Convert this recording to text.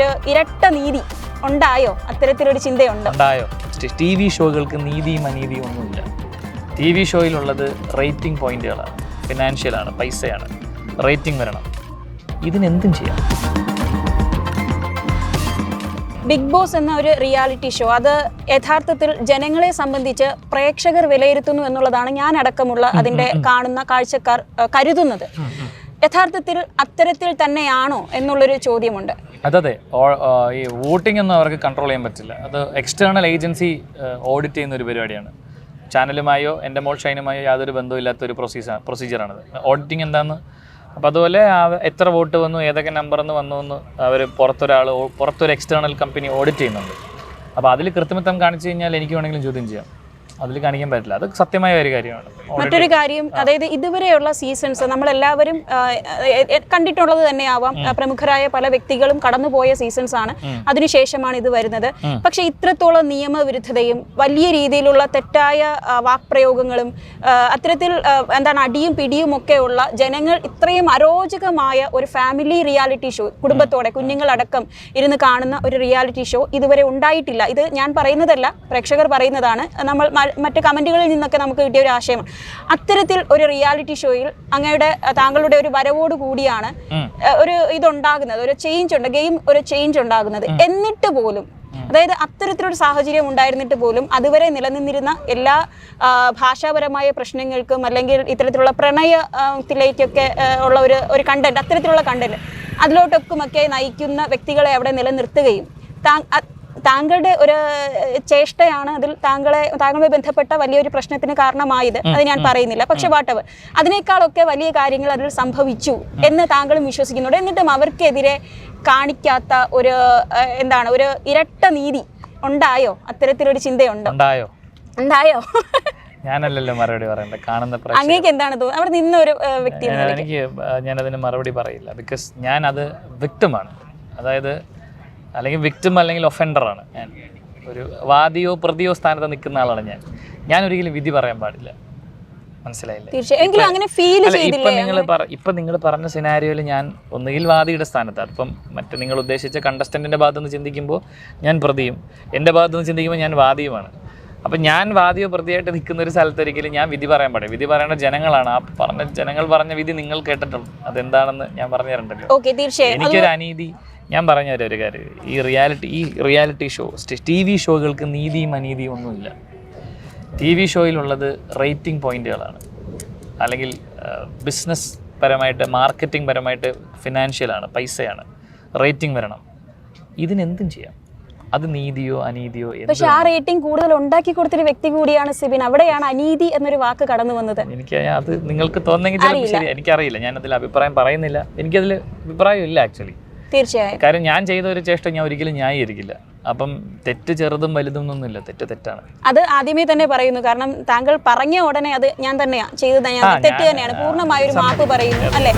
ഒരു ഇരട്ട നീതി ഉണ്ടായോ? അത്തരത്തിലൊരു ചിന്തയുണ്ടോ. ഉണ്ടായോ? ടി വി ഷോകൾക്ക് നീതിയും അനീതിയും ഒന്നുമില്ല. ടി വി ഷോയിലുള്ളത് റേറ്റിംഗ് പോയിന്റുകളാണ്. ഫിനാൻഷ്യലാണ് പൈസയാണ്. റേറ്റിംഗ് വരണം. ഇതിനെന്തും ചെയ്യാം. ബിഗ് ബോസ് എന്ന ഒരു റിയാലിറ്റി ഷോ അത് യഥാർത്ഥത്തിൽ ജനങ്ങളെ സംബന്ധിച്ച് പ്രേക്ഷകർ വിലയിരുത്തുന്നു എന്നുള്ളതാണ് ഞാൻ അടക്കമുള്ള അതിന്റെ കാണുന്ന കാഴ്ചക്കാർ കരുതുന്നത്. യഥാർത്ഥത്തിൽ അത്തരത്തിൽ തന്നെയാണോ എന്നുള്ളൊരു ചോദ്യമുണ്ട്. അതെ ഈ വോട്ടിംഗ് ഒന്നും അവർക്ക് കൺട്രോൾ ചെയ്യാൻ പറ്റില്ല. അത് എക്സ്റ്റേണൽ ഏജൻസി ഓഡിറ്റ് ചെയ്യുന്ന ഒരു പരിപാടിയാണ്. ചാനലുമായോ എന്റെ മോൾ ഷൈനുമായോ യാതൊരു ബന്ധമില്ലാത്ത ഒരു പ്രൊസീജർ പ്രൊസീജിയറാണത് ഓഡിറ്റിംഗ് എന്താണെന്ന് അപ്പോൾ അതുപോലെ എത്ര വോട്ട് വന്നു ഏതൊക്കെ നമ്പറിൽ വന്നു എന്ന് അവർ പുറത്തൊരാൾ പുറത്തൊരു എക്സ്റ്റേണൽ കമ്പനി ഓഡിറ്റ് ചെയ്യുന്നുണ്ട്. അപ്പോൾ അതിൽ കൃത്രിമത്വം കാണിച്ചു കഴിഞ്ഞാൽ എനിക്ക് വേണമെങ്കിലും ചോദ്യം ചെയ്യാം. അതിൽ കാണിക്കാൻ പറ്റില്ല. അത് സത്യമായ ഒരു കാര്യമാണ്. മറ്റൊരു കാര്യം അതായത് ഇതുവരെയുള്ള സീസൺസ് നമ്മൾ എല്ലാവരും കണ്ടിട്ടുള്ളത് തന്നെയാവാം. ആവാം പ്രമുഖരായ പല വ്യക്തികളും കടന്നുപോയ സീസൺസ് ആണ് അതിനുശേഷമാണ് ഇത് വരുന്നത്. പക്ഷെ ഇത്രത്തോളം നിയമവിരുദ്ധതയും വലിയ രീതിയിലുള്ള തെറ്റായ വാക്പ്രയോഗങ്ങളും അത്തരത്തിൽ എന്താണ് അടിയും പിടിയും ഒക്കെ ഉള്ള ജനങ്ങൾ ഇത്രയും അരോചകമായ ഒരു ഫാമിലി റിയാലിറ്റി ഷോ കുടുംബത്തോടെ കുഞ്ഞുങ്ങളടക്കം ഇരുന്ന് കാണുന്ന ഒരു റിയാലിറ്റി ഷോ ഇതുവരെ ഉണ്ടായിട്ടില്ല. ഇത് ഞാൻ പറയുന്നതല്ല പ്രേക്ഷകർ പറയുന്നതാണ്. നമ്മൾ മറ്റ് കമന്റുകളിൽ നിന്നൊക്കെ നമുക്ക് കിട്ടിയ ഒരു ആശയമാണ്. അത്തരത്തിൽ ഒരു റിയാലിറ്റി ഷോയിൽ അങ്ങയുടെ താങ്കളുടെ ഒരു വരവോട് കൂടിയാണ് ഒരു ഇതുണ്ടാകുന്നത് ഒരു ചേഞ്ച് ഉണ്ട് ഗെയിം ഒരു ചേഞ്ച് ഉണ്ടാകുന്നത്. എന്നിട്ട് പോലും അതായത് അത്തരത്തിലൊരു സാഹചര്യം ഉണ്ടായിരുന്നിട്ട് പോലും അതുവരെ നിലനിന്നിരുന്ന എല്ലാ ഭാഷാപരമായ പ്രശ്നങ്ങൾക്കും അല്ലെങ്കിൽ ഇത്തരത്തിലുള്ള പ്രണയത്തിലേക്കൊക്കെ ഉള്ള ഒരു ഒരു കണ്ടന്റ് അത്തരത്തിലുള്ള കണ്ടന്റ് അതിലോട്ടൊക്കെ നയിക്കുന്ന വ്യക്തികളെ അവിടെ നിലനിർത്തുകയും താങ്കളുടെ ഒരു ചേഷ്ടയാണ് അതിൽ താങ്കളെ താങ്കളുമായി ബന്ധപ്പെട്ട വലിയൊരു പ്രശ്നത്തിന് കാരണമായത്. അത് ഞാൻ പറയുന്നില്ല. പക്ഷെ വാട്ടവർ അതിനേക്കാളൊക്കെ വലിയ കാര്യങ്ങൾ അതിൽ സംഭവിച്ചു എന്ന് താങ്കളും വിശ്വസിക്കുന്നുണ്ട്. എന്നിട്ടും അവർക്കെതിരെ കാണിക്കാത്ത ഒരു എന്താണ് ഒരു ഇരട്ട നീതി ഉണ്ടായോ? അത്തരത്തിലൊരു ചിന്തയുണ്ടോ? ഉണ്ടായോ? ഉണ്ടായോ? ഞാനല്ലല്ലോ മറുപടി പറയുന്നത് കാണുന്ന അങ്ങേക്ക് എന്താണ് തോന്നുന്നത് അവിടെ നിന്ന ഒരു വ്യക്തി. എനിക്ക് ഞാനതിന് മറുപടി പറയില്ല. ബിക്കോസ് ഞാൻ അത് വ്യക്തമാണ്. അതായത് അല്ലെങ്കിൽ വിക്ടിം അല്ലെങ്കിൽ ഒഫൻഡറാണ് ഞാൻ. ഒരു വാദിയോ പ്രതിയോ സ്ഥാനത്ത് നിൽക്കുന്ന ആളാണ് ഞാൻ. ഞാൻ ഒരിക്കലും വിധി പറയാൻ പാടില്ല. മനസ്സിലായില്ല? ഇപ്പൊ നിങ്ങൾ ഇപ്പൊ നിങ്ങൾ പറഞ്ഞ സിനാരിയോയിൽ ഞാൻ ഒന്നുകിൽ വാദിയുടെ സ്ഥാനത്താണ് ഇപ്പം മറ്റു നിങ്ങൾ ഉദ്ദേശിച്ച കണ്ടസ്റ്റന്റിന്റെ ഭാഗത്ത് നിന്ന് ചിന്തിക്കുമ്പോൾ ഞാൻ പ്രതിയും. എന്റെ ഭാഗത്ത് നിന്ന് ചിന്തിക്കുമ്പോൾ ഞാൻ വാദിയുമാണ്. അപ്പം ഞാൻ വാദിയോ പ്രതിയായിട്ട് നിൽക്കുന്ന ഒരു സ്ഥലത്ത് ഒരിക്കലും ഞാൻ വിധി പറയാൻ പാടില്ല. വിധി പറയേണ്ട ജനങ്ങളാണ്. ആ പറഞ്ഞ ജനങ്ങൾ പറഞ്ഞ വിധി നിങ്ങൾ കേട്ടിട്ടുള്ളൂ. അതെന്താണെന്ന് ഞാൻ പറഞ്ഞു തരണ്ടല്ലോ എനിക്കൊരു അനീതി ഞാൻ പറഞ്ഞു തരാം ഒരു കാര്യം. ഈ റിയാലിറ്റി ഈ റിയാലിറ്റി ഷോ ടി വി ഷോകൾക്ക് നീതിയും അനീതിയും ഒന്നുമില്ല. ടി വി ഷോയിലുള്ളത് റേറ്റിംഗ് പോയിന്റുകളാണ് അല്ലെങ്കിൽ ബിസിനസ് പരമായിട്ട് മാർക്കറ്റിംഗ് പരമായിട്ട് ഫിനാൻഷ്യലാണ് പൈസയാണ്. റേറ്റിംഗ് വരണം. ഇതിനെന്തും ചെയ്യാം. അത് നീതിയോ അനീതിയോ പക്ഷെ ആ റേറ്റിംഗ് കൂടുതൽ ഉണ്ടാക്കി കൊടുത്തൊരു വ്യക്തി കൂടിയാണ് സിബിൻ. അവിടെയാണ് അനീതി എന്നൊരു വാക്ക് കടന്നു വന്നത്. എനിക്ക് അത് നിങ്ങൾക്ക് തോന്നുന്നെങ്കിൽ ശരി എനിക്കറിയില്ല. ഞാൻ അതിൽ അഭിപ്രായം പറയുന്നില്ല. എനിക്കതിൽ അഭിപ്രായം ഇല്ല ആക്ച്വലി തീർച്ചയായും. കാര്യം ഞാൻ ചെയ്ത ഒരു ചേഷ്ട ഞാൻ ഒരിക്കലും ന്യായീകരിക്കില്ല. അപ്പം തെറ്റ് ചെറുതും വലുതും ഒന്നുമില്ല തെറ്റ് തെറ്റാണ്. അത് ആദ്യമേ തന്നെ പറയുന്നു. കാരണം താങ്കൾ പറഞ്ഞ ഉടനെ അത് ഞാൻ തന്നെയാ ചെയ്തത്. ആ, തെറ്റ് തന്നെയാണ്. പൂർണമായ ഒരു മാപ്പ് പറയുന്നു. അല്ലേ?